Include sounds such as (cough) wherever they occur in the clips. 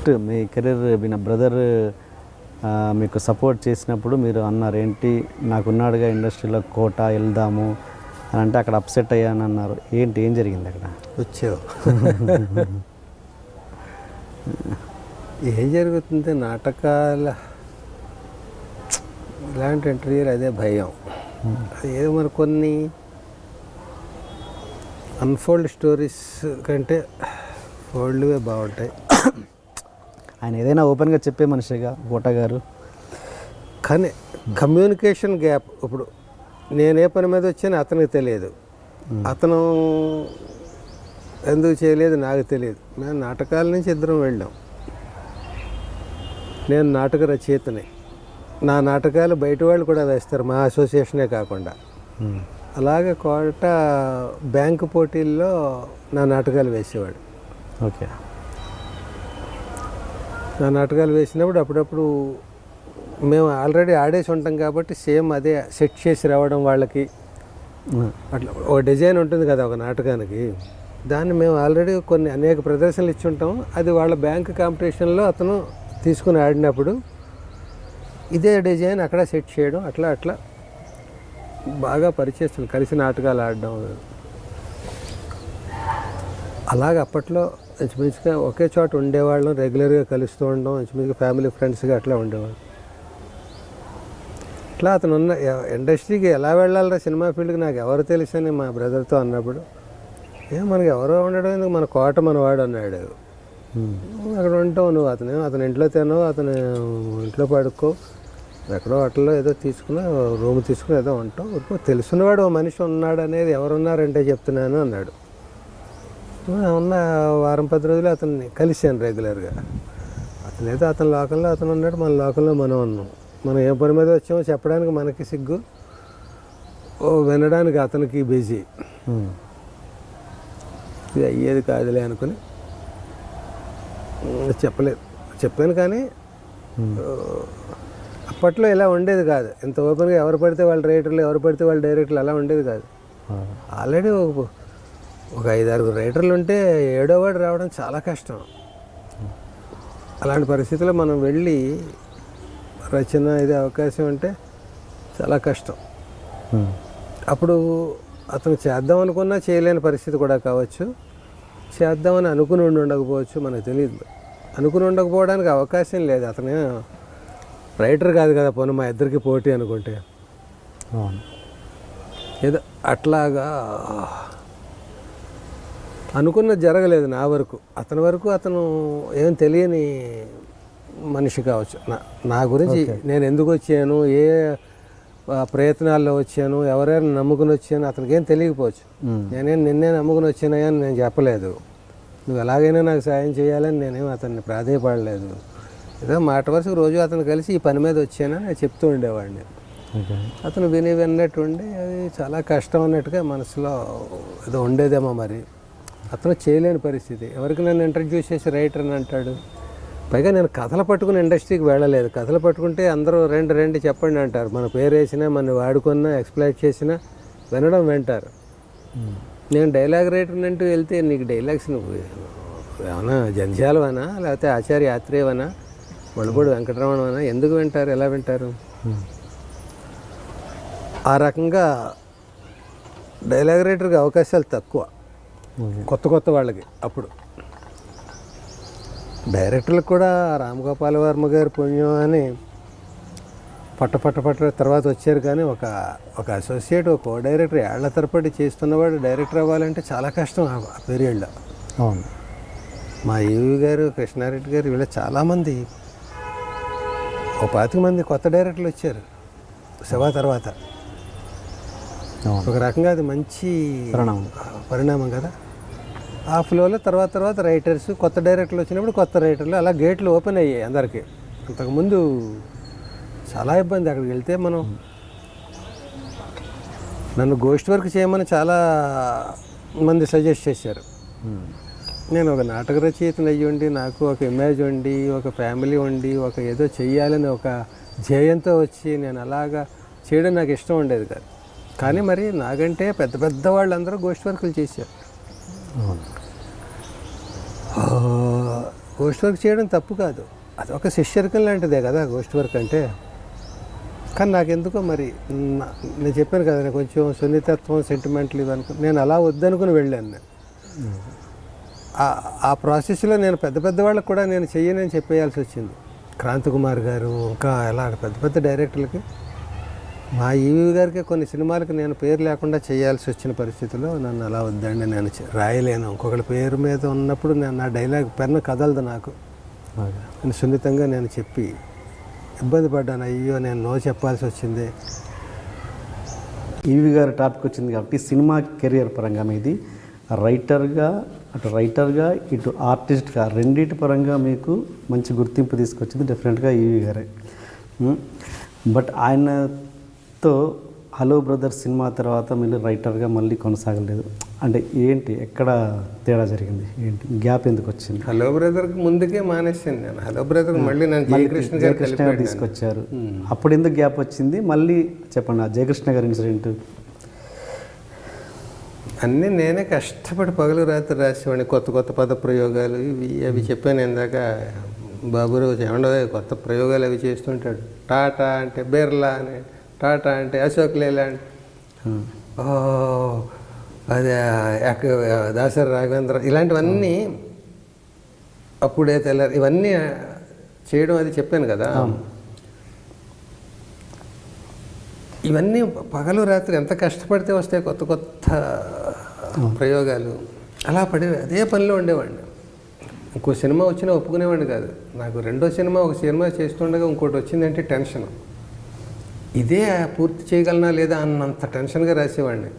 First మీ career మీ brother మీకు సపోర్ట్ చేసినప్పుడు మీరు అన్నారు ఏంటి నాకున్నాడుగా ఇండస్ట్రీలో కోట వెళ్దాము అని అంటే అక్కడ అప్సెట్ అయ్యాను అన్నారు. ఏంటి ఏం జరిగింది అక్కడ? వచ్చావు. ఏం జరుగుతుంది? నాటకాల ఇలాంటి ఇంటర్వ్యూలు అదే భయం. ఏదో మరి కొన్ని అన్ఫోల్డ్ స్టోరీస్ కంటే ఫోల్డ్వే బాగుంటాయి. ఆయన ఏదైనా ఓపెన్గా చెప్పే మనిషిగా కోట గారు కానీ కమ్యూనికేషన్ గ్యాప్ ఇప్పుడు నేను ఏ పని మీద వచ్చానో అతనికి తెలియదు. అతను ఎందుకు చేయలేదు నాకు తెలియదు. మేము నాటకాల నుంచి ఇద్దరం వెళ్ళాం. నేను నాటక రచయితని. నా నాటకాలు బయట వాళ్ళు కూడా వేస్తారు మా అసోసియేషనే కాకుండా. అలాగే కోట బ్యాంకు పోటీల్లో నా నాటకాలు వేసేవాడు. ఓకే. నాటకాలు వేసినప్పుడు అప్పుడప్పుడు మేము ఆల్రెడీ ఆడేసి ఉంటాం కాబట్టి సేమ్ అదే సెట్ చేసి రావడం వాళ్ళకి. అట్లా ఒక డిజైన్ ఉంటుంది కదా ఒక నాటకానికి. దాన్ని మేము ఆల్రెడీ కొన్ని అనేక ప్రదర్శనలు ఇచ్చి ఉంటాం. అది వాళ్ళ బ్యాంక్ కాంపిటీషన్లో అతను తీసుకుని ఆడినప్పుడు ఇదే డిజైన్ అక్కడ సెట్ చేయడం అట్లా అట్లా బాగా పరిచేస్తుంది. కలిసి నాటకాలు ఆడడం. అలాగ అప్పట్లో ఇంచుమించుగా ఒకే చోట ఉండేవాళ్ళం రెగ్యులర్గా కలుస్తూ ఉండడం ఇంచుమించుగా ఫ్యామిలీ ఫ్రెండ్స్గా అట్లా ఉండేవాళ్ళం. ఇట్లా అతను ఉన్న ఇండస్ట్రీకి ఎలా వెళ్ళాలరా సినిమా ఫీల్డ్కి నాకు ఎవరు తెలుసని మా బ్రదర్తో అన్నప్పుడు ఏ మనకి ఎవరో ఉండడం ఎందుకు? మన కోట మన వాడు అన్నాడు. అక్కడ ఉంటావు నువ్వు అతను అతని ఇంట్లో తినవు అతను ఇంట్లో పడుకో ఎక్కడో హోటల్లో ఏదో తీసుకుని రూమ్ తీసుకుని ఏదో ఉంటాం ఇప్పుడు తెలిసినవాడు ఓ మనిషి ఉన్నాడు అనేది ఎవరున్నారంటే చెప్తున్నాను అన్నాడు. ఉన్న వారం పది రోజులు అతన్ని కలిశాను రెగ్యులర్గా అతను ఏదో అతని లోకంలో అతను ఉన్నాడు మన లోకంలో మనం ఉన్నాం. మనం ఏ పని మీద వచ్చామో చెప్పడానికి మనకి సిగ్గు. ఓ వినడానికి అతనికి బిజీ. ఇది అయ్యేది కాదులే అనుకుని చెప్పలేదు. చెప్పాను కానీ అప్పట్లో ఇలా ఉండేది కాదు. ఇంత ఓపెన్గా ఎవరు పడితే వాళ్ళ రైటర్లు ఎవరు పడితే వాళ్ళ డైరెక్టర్లు అలా ఉండేది కాదు. ఆల్రెడీ ఒక ఒక ఐదారు రైటర్లు ఉంటే ఏడో వాడు రావడం చాలా కష్టం. అలాంటి పరిస్థితుల్లో మనం వెళ్ళి రచన ఇది అవకాశం అంటే చాలా కష్టం. అప్పుడు అతను చేద్దాం అనుకున్నా చేయలేని పరిస్థితి కూడా కావచ్చు. చేద్దామని అనుకుని ఉండి ఉండకపోవచ్చు మనకు తెలియదు అనుకుని ఉండకపోవడానికి అవకాశం లేదు. అతను రైటర్ కాదు కదా పోనీ మా ఇద్దరికి పోటీ అనుకుంటే. ఏదో అట్లాగా అనుకున్నది జరగలేదు నా వరకు. అతని వరకు అతను ఏం తెలియని మనిషి కావచ్చు. నా నా గురించి నేను ఎందుకు వచ్చాను ఏ ప్రయత్నాల్లో వచ్చాను ఎవరైనా నమ్ముకుని వచ్చాను అతనికి ఏం తెలియకపోవచ్చు. నేనేం నిన్నే నమ్ముకుని వచ్చినాయా అని నేను చెప్పలేదు. నువ్వు ఎలాగైనా నాకు సాయం చేయాలని నేనేం అతన్ని ప్రాధేయపడలేదు. ఏదో మాట వరుసకు రోజు అతను కలిసి ఈ పని మీద వచ్చానని నేను చెప్తూ ఉండేవాడిని. అతను విని విన్నట్టు ఉండి అది చాలా కష్టం అన్నట్టుగా మనసులో ఏదో ఉండేదేమో మరి. అతను చేయలేని పరిస్థితి. ఎవరికి నన్ను ఇంట్రడ్యూస్ చేసి రైటర్ అని అంటాడు? పైగా నేను కథలు పట్టుకుని ఇండస్ట్రీకి వెళ్ళలేదు. కథలు పట్టుకుంటే అందరూ రెండు రెండు చెప్పండి అంటారు. మన పేరు వేసినా మన వాడుకున్నా ఎక్స్ప్లైట్ చేసినా వినడం వింటారు. నేను డైలాగ్ రైటర్ అంటూ వెళ్తే నీకు డైలాగ్స్ నువ్వు ఏమైనా జంధ్యాలవనా? లేకపోతే ఆచార్య ఆత్రేయవనా వణుపూడి వెంకటరమణవనా? ఎందుకు వింటారు? ఎలా వింటారు? ఆ రకంగా డైలాగ్ రైటర్కి అవకాశాలు తక్కువ. కొత్త కొత్త వాళ్ళకి అప్పుడు. డైరెక్టర్లకు కూడా రామగోపాల వర్మ గారి పుణ్యం అని పట్ట పట్ట పట్ట తర్వాత వచ్చారు కానీ ఒక ఒక అసోసియేట్ ఒక కో డైరెక్టర్ ఏళ్ళ తరబడి చేస్తున్నవాడు డైరెక్టర్ అవ్వాలంటే చాలా కష్టం ఆ పీరియడ్లో అవును. మా ఈవి గారు కృష్ణారెడ్డి గారు వీళ్ళ చాలామంది ఒక పాతిక మంది కొత్త డైరెక్టర్లు వచ్చారు శివ తర్వాత. ఒక రకంగా అది మంచి పరిణామం. పరిణామం కదా. ఆ ఫ్లోలో తర్వాత తర్వాత రైటర్స్ కొత్త డైరెక్టర్లు వచ్చినప్పుడు కొత్త రైటర్లు అలా గేట్లు ఓపెన్ అయ్యాయి అందరికీ. అంతకుముందు చాలా ఇబ్బంది అక్కడికి వెళ్తే మనం నన్ను గోస్ట్ వర్క్ చేయమని చాలా మంది సజెస్ట్ చేశారు. మ్మ్. నేను ఒక నాటక రచయితను అయ్యి ఉండి నాకు ఒక ఇమేజ్ ఉండి ఒక ఫ్యామిలీ ఉండి ఒక ఏదో చెయ్యాలని ఒక ధ్యేయంతో వచ్చి నేను అలాగా చేయడం నాకు ఇష్టం ఉండేది కాదు. కానీ మరి నాకంటే పెద్ద పెద్ద వాళ్ళందరూ గోష్ఠి వర్కులు చేశారు. గోస్ట్ వర్క్ చేయడం తప్పు కాదు. అది ఒక శిష్యర్కం లాంటిదే కదా గోస్ట్ వర్క్ అంటే. కానీ నాకెందుకో మరి నేను చెప్పాను కదా నేను కొంచెం సున్నితత్వం సెంటిమెంట్లు ఇవనుకో నేను అలా వద్దనుకుని వెళ్ళాను నేను. ఆ- ప్రాసెస్లో నేను పెద్ద పెద్ద వాళ్ళకి కూడా నేను చెయ్యనని చెప్పేయాల్సి వచ్చింది. క్రాంతి కుమార్ గారు ఇంకా ఎలా పెద్ద పెద్ద డైరెక్టర్లకి మా ఈవీ గారికి కొన్ని సినిమాలకు నేను పేరు లేకుండా చేయాల్సి వచ్చిన పరిస్థితిలో నన్ను అలా వద్దండి నేను రాయలేను. ఇంకొకరి పేరు మీద ఉన్నప్పుడు నేను నా డైలాగ్ పెన్ను కదలదు నాకు. అని సున్నితంగా నేను చెప్పి ఇబ్బంది పడ్డాను. అయ్యో నేను నో చెప్పాల్సి వచ్చింది. ఈవి గారి టాపిక్ వచ్చింది కాబట్టి సినిమా కెరియర్ పరంగా మీది. రైటర్గా అటు రైటర్గా ఇటు ఆర్టిస్ట్గా రెండింటి పరంగా మీకు మంచి గుర్తింపు తీసుకొచ్చింది డెఫినెట్గా ఈవి గారే. బట్ ఆయనతో హలో బ్రదర్ సినిమా తర్వాత మీరు రైటర్గా మళ్ళీ కొనసాగలేదు. అంటే ఏంటి? ఎక్కడ తేడా జరిగింది? ఏంటి? గ్యాప్ ఎందుకు వచ్చింది? హలో బ్రదర్కి ముందుకే మానేసాను నేను. హలో బ్రదర్ మళ్ళీ నేను జయకృష్ణ గారు జయకృష్ణ గారు కలిపాడు తీసుకొచ్చారు. అప్పుడు ఎందుకు గ్యాప్ వచ్చింది? మళ్ళీ చెప్పండి ఆ జయకృష్ణ గారి ఇన్సిడెంట్ అన్నీ నేనే కష్టపడి పగలు రాత్రి రాసేవాడిని. కొత్త కొత్త పద ప్రయోగాలు ఇవి అవి చెప్పాను ఇందాక. బాబురావు ఏమండో కొత్త ప్రయోగాలు అవి చేస్తుంటాడు. టాటా అంటే బిర్లా అని. టాటా అంటే అశోక్ లేలాండ్. అదే దాసరి రాఘవేంద్ర ఇలాంటివన్నీ అప్పుడే తెల్లారి ఇవన్నీ చేయడం అది చెప్పాను కదా. ఇవన్నీ పగలు రాత్రి ఎంత కష్టపడితే వస్తాయి కొత్త కొత్త ప్రయోగాలు. అలా పడే అదే పనిలో ఉండేవాడిని. ఇంకో సినిమా వచ్చినా ఒప్పుకునేవాడిని కాదు. నాకు రెండో సినిమా ఒక సినిమా చేస్తుండగా ఇంకోటి వచ్చిందంటే టెన్షన్. ఇదే పూర్తి చేయగలనా లేదా అన్నంత టెన్షన్గా రాసేవాడిని.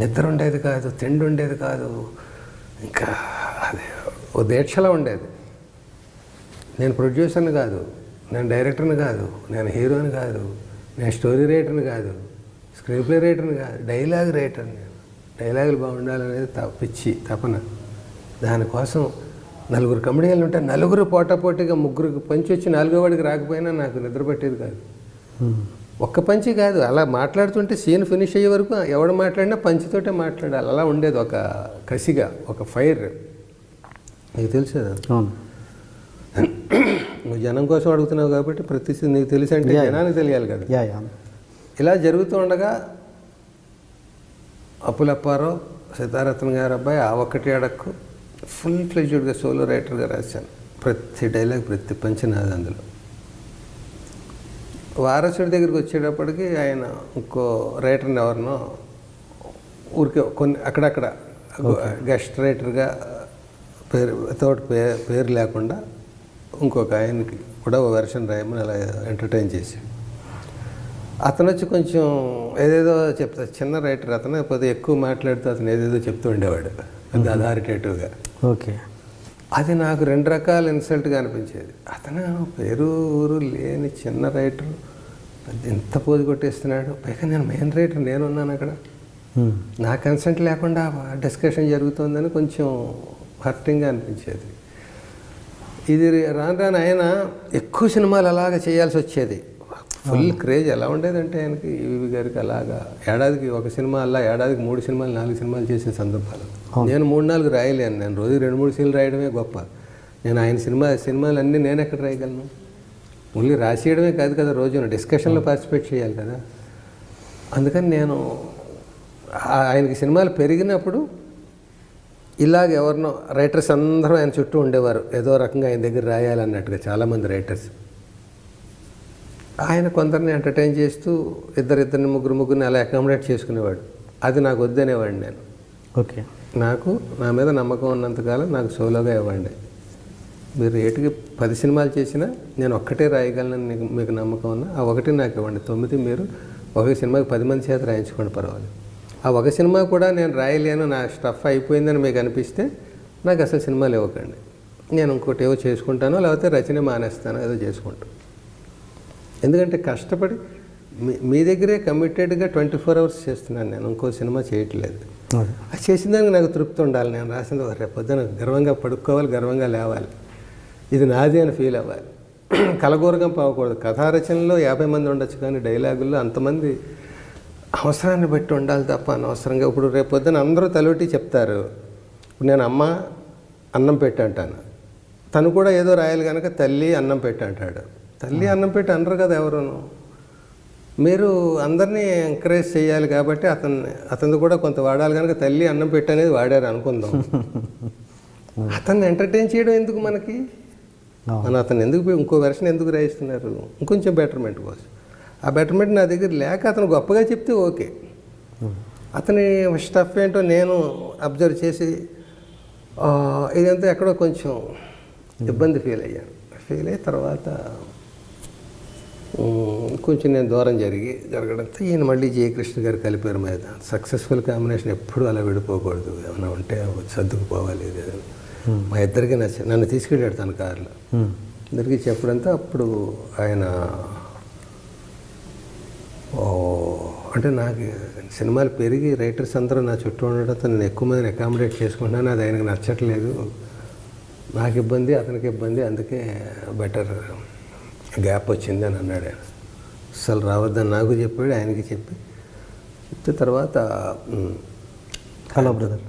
నిద్ర ఉండేది కాదు తిండి ఉండేది కాదు ఇంకా అదే ఓ దీక్షలా ఉండేది. నేను ప్రొడ్యూసర్ని కాదు నేను డైరెక్టర్ని కాదు నేను హీరోని కాదు నేను స్టోరీ రైటర్ని కాదు స్క్రీన్ ప్లే రైటర్ని కాదు డైలాగ్ రైటర్ నేను. డైలాగులు బాగుండాలనేది పిచ్చి తపన. దానికోసం నలుగురు కమెడియన్లు ఉంటే నలుగురు పోటాపోటీగా ముగ్గురికి పంచి వచ్చి నాలుగో వాడికి రాకపోయినా నాకు నిద్ర పట్టేది కాదు. ఒక్క పంచి కాదు అలా మాట్లాడుతుంటే సీన్ ఫినిష్ అయ్యే వరకు ఎవడు మాట్లాడినా పంచితోటే మాట్లాడాలి. అలా ఉండేది ఒక కసిగా ఒక ఫైర్ నీకు తెలుసు? కదా అవును. నువ్వు జనం కోసం అడుగుతున్నావు కాబట్టి ప్రతి నీకు తెలిసి అంటే జనానికి తెలియాలి కదా. ఇలా జరుగుతూ ఉండగా అప్పులప్పారావు సీతారత్న గారు అబ్బాయి ఆ ఒక్కటి అడక్కు ఫుల్ ఫ్లెజ్డ్గా సోలో రైటర్గా రాశాను. ప్రతి డైలాగ్ ప్రతి పంచి నాది అందులో. వారసుడి దగ్గరికి వచ్చేటప్పటికి ఆయన ఇంకో రైటర్ని ఎవరినో ఊరికే కొన్ని అక్కడక్కడ గెస్ట్ రైటర్గా పేరు తోటి పే పేరు లేకుండా ఇంకొక ఆయనకి కూడా ఓ వెర్షన్ రాయమని అలా ఎంటర్టైన్ చేసి అతను వచ్చి కొంచెం ఏదేదో చెప్తా చిన్న రైటర్ అతను కొద్దిగా ఎక్కువ మాట్లాడుతూ అతను ఏదేదో చెప్తూ ఉండేవాడు పెద్ద అథారిటేటివ్గా ఓకే. అది నాకు రెండు రకాల ఇన్సల్ట్గా అనిపించేది. అతను పేరు ఊరు లేని చిన్న రైటర్ ఎంత పోజు కొట్టేస్తున్నాడు? పైగా నేను మెయిన్ రైటర్ నేనున్నాను అక్కడ. నా కన్సెంట్ లేకుండా డిస్కషన్ జరుగుతుందని కొంచెం హర్టింగ్గా అనిపించేది. ఇది రాను రాను ఆయన ఎక్కువ సినిమాలు అలాగ చేయాల్సి వచ్చేది. ఫుల్ క్రేజ్ ఎలా ఉండేదంటే ఆయనకి ఈవి గారికి అలాగా. ఏడాదికి ఒక సినిమా అలా ఏడాదికి మూడు సినిమాలు నాలుగు సినిమాలు చేసిన సందర్భాలు. నేను మూడు నాలుగు రాయలేను. నేను రోజు రెండు మూడు సీన్లు రాయడమే గొప్ప. నేను ఆయన సినిమా సినిమాలు అన్నీ నేను ఎక్కడ రాయగలను? ఓన్లీ రాసేయడమే కాదు కదా రోజున డిస్కషన్లో పార్టిసిపేట్ చేయాలి కదా. అందుకని నేను ఆయనకి సినిమాలు పెరిగినప్పుడు ఇలాగ ఎవరినో రైటర్స్ అందరూ ఆయన చుట్టూ ఉండేవారు. ఏదో రకంగా ఆయన దగ్గర రాయాలన్నట్టుగా చాలామంది రైటర్స్. ఆయన కొందరిని ఎంటర్టైన్ చేస్తూ ఇద్దరిద్దరిని ముగ్గురు ముగ్గురిని అలా అకామిడేట్ చేసుకునేవాడు. అది నాకు వద్దనేవాడిని నేను. ఓకే. నాకు నా మీద నమ్మకం ఉన్నంతకాలం నాకు సోలోగా ఇవ్వండి. మీరు ఏటికి పది సినిమాలు చేసినా నేను ఒక్కటే రాయగలను మీకు మీకు నమ్మకం ఉన్నా ఆ ఒకటి నాకు ఇవ్వండి. తొమ్మిది మీరు ఒక సినిమాకి పది మంది చేత రాయించుకోండి పర్వాలేదు. ఆ ఒక సినిమా కూడా నేను రాయలేను నా స్టఫ్ అయిపోయిందని మీకు అనిపిస్తే నాకు అసలు సినిమాలు ఇవ్వకండి. నేను ఇంకోటి ఏవో చేసుకుంటాను లేకపోతే రచన మానేస్తాను ఏదో చేసుకుంటాను ఎందుకంటే కష్టపడి మీ మీ దగ్గరే కమిటెడ్గా ట్వంటీ ఫోర్ అవర్స్ చేస్తున్నాను నేను ఇంకో సినిమా చేయట్లేదు. అది చేసిన దానికి నాకు తృప్తి ఉండాలి నేను రాసిన రేపు పొద్దున గర్వంగా పడుకోవాలి గర్వంగా లేవాలి. ఇది నాది అని ఫీల్ అవ్వాలి. కలగూరగం పోకూడదు కథా రచనలో యాభై మంది ఉండొచ్చు కానీ డైలాగుల్లో అంతమంది అవసరాన్ని బట్టి ఉండాలి తప్ప అనవసరంగా ఇప్పుడు రేపు పొద్దున అందరూ తలొట్టి చెప్తారు. ఇప్పుడు నేను అమ్మ అన్నం పెట్టి అంటాను. తను కూడా ఏదో రాయాలి కనుక తల్లి అన్నం పెట్టి అంటాడు. తల్లి అన్నం పెట్టి అనరు కదా ఎవరును? మీరు అందరినీ ఎంకరేజ్ చేయాలి కాబట్టి అతన్ని అతను కూడా కొంత వాడాలి కనుక తల్లి అన్నం పెట్టి అనేది వాడారు అనుకుందాం. (laughs) అతన్ని ఎంటర్టైన్ చేయడం ఎందుకు మనకి? మన అతను ఎందుకు ఇంకో వెర్షన్ ఎందుకు రాయిస్తున్నారు? ఇంకొంచెం బెటర్మెంట్ కోసం. ఆ బెటర్మెంట్ నా దగ్గర లేక అతను గొప్పగా చెప్తే ఓకే. అతని స్టఫ్ ఏంటో నేను అబ్జర్వ్ చేసి ఇదంతా ఎక్కడో కొంచెం ఇబ్బంది ఫీల్ అయ్యాను ఫీల్ అయిన తర్వాత కొంచెం నేను దూరం జరిగి జరగడంతో ఈయన మళ్ళీ జయకృష్ణ గారు కలిపారు. మీద సక్సెస్ఫుల్ కాంబినేషన్ ఎప్పుడు అలా విడిపోకూడదు. ఏమైనా ఉంటే సర్దుకుపోవాలి. ఇది అని. మా ఇద్దరికి నచ్చ నన్ను తీసుకెళ్ళాడు తన కారులో. ఇద్దరికి చెప్పడంతో అప్పుడు ఆయన ఓ అంటే నాకు సినిమాలు పెరిగి రైటర్స్ అందరూ నా చుట్టూ ఉండడంతో నేను ఎక్కువ మందిని అకామిడేట్ చేసుకుంటున్నాను. అది ఆయనకు నచ్చట్లేదు. నాకు ఇబ్బంది అతనికి ఇబ్బంది. అందుకే బెటర్ గ్యాప్ వచ్చింది అని అన్నాడు ఆయన. అసలు రావద్దని నాకు చెప్పాడు ఆయనకి చెప్పి. చెప్తే తర్వాత హలో బ్రదర్.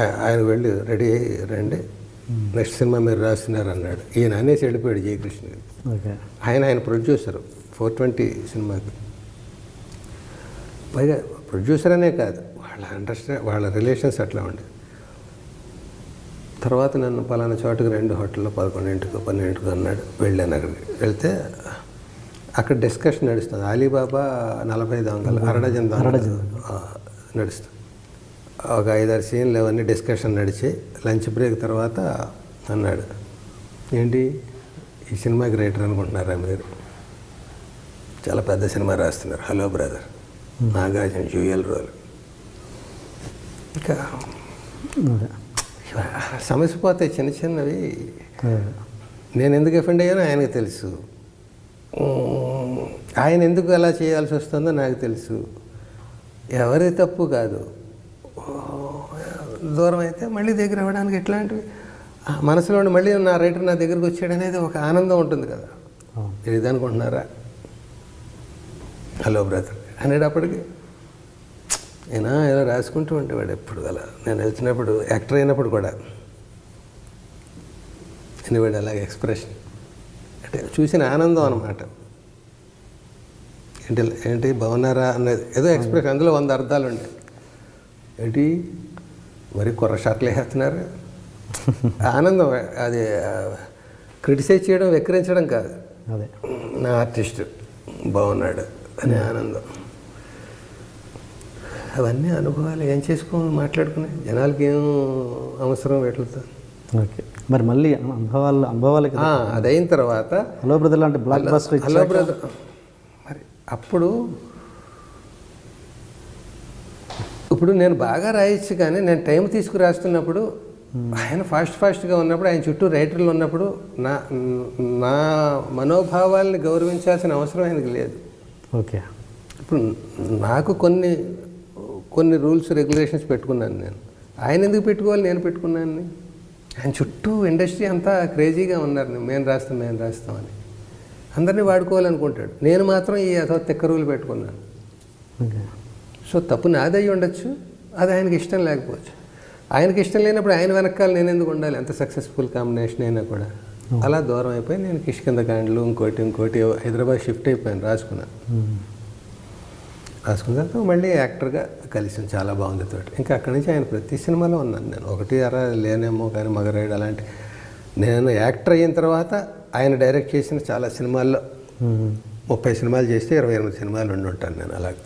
ఆయన వెళ్ళి రెడీ అయ్యి రండి. నెక్స్ట్ సినిమా మీరు రాస్తున్నారు అన్నాడు ఈయన అనేసి వెళ్ళిపోయాడు జయకృష్ణ ఆయన ఆయన ప్రొడ్యూసర్. ఫోర్ ట్వంటీ సినిమాకి. పైగా ప్రొడ్యూసర్ అనే కాదు. వాళ్ళ అండర్స్టా వాళ్ళ రిలేషన్స్ అట్లా ఉండే. తర్వాత నన్ను పలానా చోటుకు రెండు హోటల్లో పదకొండింటికి పన్నెండింటికి అన్నాడు. వెళ్ళాను అక్కడికి. వెళ్తే అక్కడ డిస్కషన్ నడుస్తుంది. అలీబాబా నలభై దొంగలు అరడజన్ దొంగలు నడుస్తుంది. ఒక ఐదారు సీన్లు అవన్నీ డిస్కషన్ నడిచి లంచ్ బ్రేక్ తర్వాత అన్నాడు. ఏంటి? ఈ సినిమాకి రైటర్ అనుకుంటున్నారా మీరు? చాలా పెద్ద సినిమా రాస్తున్నారు. Hello brother. Nagarjuna dual role. ఇంకా సమస్య పోతాయి చిన్న చిన్నవి. నేను ఎందుకు ఎఫెండ్ అయ్యానో ఆయనకు తెలుసు. ఆయన ఎందుకు అలా చేయాల్సి వస్తుందో నాకు తెలుసు. ఎవరి తప్పు కాదు. దూరం అయితే మళ్ళీ దగ్గర అవ్వడానికి ఎట్లాంటివి? మనసులో ఉండి మళ్ళీ నా రైటర్ నా దగ్గరికి వచ్చాడు అనేది ఒక ఆనందం ఉంటుంది కదా. మీరు ఇది అనుకుంటున్నారా హలో బ్రదర్. అనేటప్పటికి నేను ఏదో రాసుకుంటూ ఉండేవాడు ఎప్పుడు అలా. నేను వెళ్తున్నప్పుడు యాక్టర్ అయినప్పుడు కూడా. అనేవాడు అలాగే ఎక్స్ప్రెషన్. అంటే చూసిన ఆనందం అనమాట ఏంటి ఏంటి బాగున్నారా అన్నది. ఏదో ఎక్స్ప్రెషన్. అందులో వంద అర్థాలు ఉండే. ఏంటి? మరి కుర్ర షాట్లు వేస్తున్నారు. ఆనందం. అది క్రిటిసైజ్ చేయడం వెక్కిరించడం కాదు. అదే. నా ఆర్టిస్ట్ బాగున్నాడు అనే ఆనందం. అవన్నీ అనుభవాలు ఏం చేసుకో మాట్లాడుకునే జనాలకి ఏం అవసరం వీటితో ఓకే. మరి మళ్ళీ అనుభవాలు అనుభవాలకి అదైన తర్వాత హలో బ్రదర్ లాంటి బ్లాక్ బస్టర్ హలో బ్రదర్. మరి అప్పుడు ఇప్పుడు నేను బాగా రాయొచ్చు కానీ నేను టైం తీసుకు రాస్తున్నప్పుడు ఆయన ఫాస్ట్ ఫాస్ట్గా ఉన్నప్పుడు ఆయన చుట్టూ రైటర్లు ఉన్నప్పుడు నా నా మనోభావాల్ని గౌరవించాల్సిన అవసరం ఆయనకి లేదు. ఓకే. ఇప్పుడు నాకు కొన్ని కొన్ని రూల్స్ రెగ్యులేషన్స్ పెట్టుకున్నాను నేను. ఆయన ఎందుకు పెట్టుకోవాలి నేను పెట్టుకున్నాను ఆయన చుట్టూ ఇండస్ట్రీ అంతా క్రేజీగా ఉన్నారు. మేము రాస్తాం మేము రాస్తామని అందరినీ వాడుకోవాలనుకుంటాడు. నేను మాత్రం ఈ అథో తిక్క రూల్ పెట్టుకున్నాను. ఓకే. సో తప్పు నాది అయి ఉండొచ్చు అది ఆయనకి ఇష్టం లేకపోవచ్చు. ఆయనకి ఇష్టం లేనప్పుడు ఆయన వెనకాల నేను ఎందుకు ఉండాలి? ఎంత సక్సెస్ఫుల్ కాంబినేషన్ అయినా కూడా. అలా దూరం అయిపోయి నేను కిష్కింద కాండ్లు ఇంకోటి ఇంకోటి హైదరాబాద్ షిఫ్ట్ అయిపోయాను రాసుకున్నాను. రాసుకున్న తర్వాత మళ్ళీ యాక్టర్గా కలిసాను చాలా బాగుంది తోటి. ఇంకా అక్కడి నుంచి ఆయన ప్రతి సినిమాలో ఉన్నాను నేను. ఒకటి అరా లేనేమో కానీ మగరైడ్ అలాంటి నేను యాక్టర్ అయిన తర్వాత ఆయన డైరెక్ట్ చేసిన చాలా సినిమాల్లో. ముప్పై సినిమాలు చేస్తే ఇరవై ఎనిమిది సినిమాలు ఉండి ఉంటాను నేను అలాగే.